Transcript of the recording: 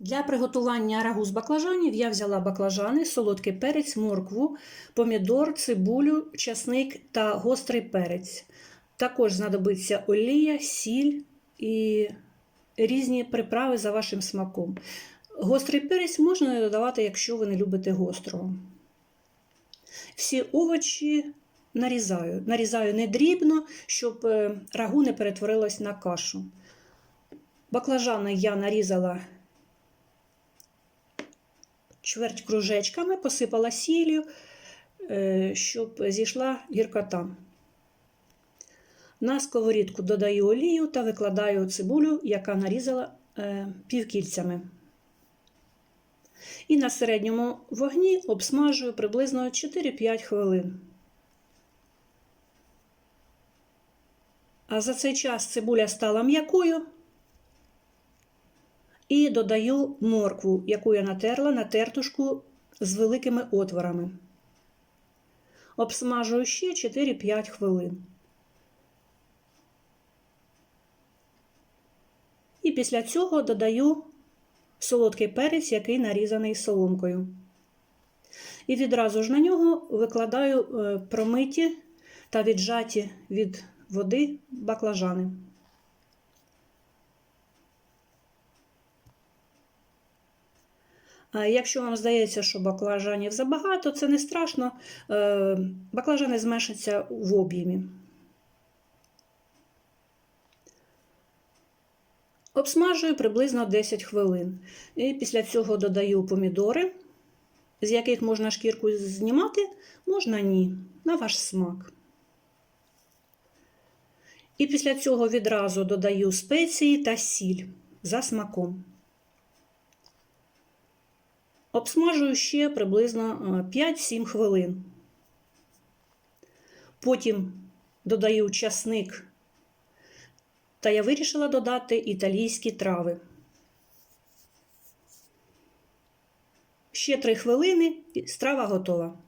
Для приготування рагу з баклажанів я взяла баклажани, солодкий перець, моркву, помідор, цибулю, часник та гострий перець. Також знадобиться олія, сіль і різні приправи за вашим смаком. Гострий перець можна додавати, якщо ви не любите гострого. Всі овочі нарізаю. Нарізаю не дрібно, щоб е, рагу не перетворилось на кашу. Баклажани я нарізала чверть кружечками, посипала сіллю, е, щоб зійшла гіркота. На сковорідку додаю олію та викладаю цибулю, яка нарізала е, півкільцями. І на середньому вогні обсмажую приблизно 4-5 хвилин. А за цей час цибуля стала м'якою. І додаю моркву, яку я натерла на тертушку з великими отворами. Обсмажую ще 4-5 хвилин. І після цього додаю солодкий перець, який нарізаний соломкою. І відразу ж на нього викладаю е, промиті та віджаті від води баклажани. Якщо вам здається, що баклажанів забагато, це не страшно. Е, Баклажани зменшаться в об'ємі. Обсмажую приблизно 10 хвилин. І після цього додаю помідори, з яких можна шкірку знімати, можна ні, на ваш смак. І після цього відразу додаю спеції та сіль за смаком. Обсмажую ще приблизно 5-7 хвилин. Потім додаю часник, та я вирішила додати італійські трави. Ще 3 хвилини і страва готова.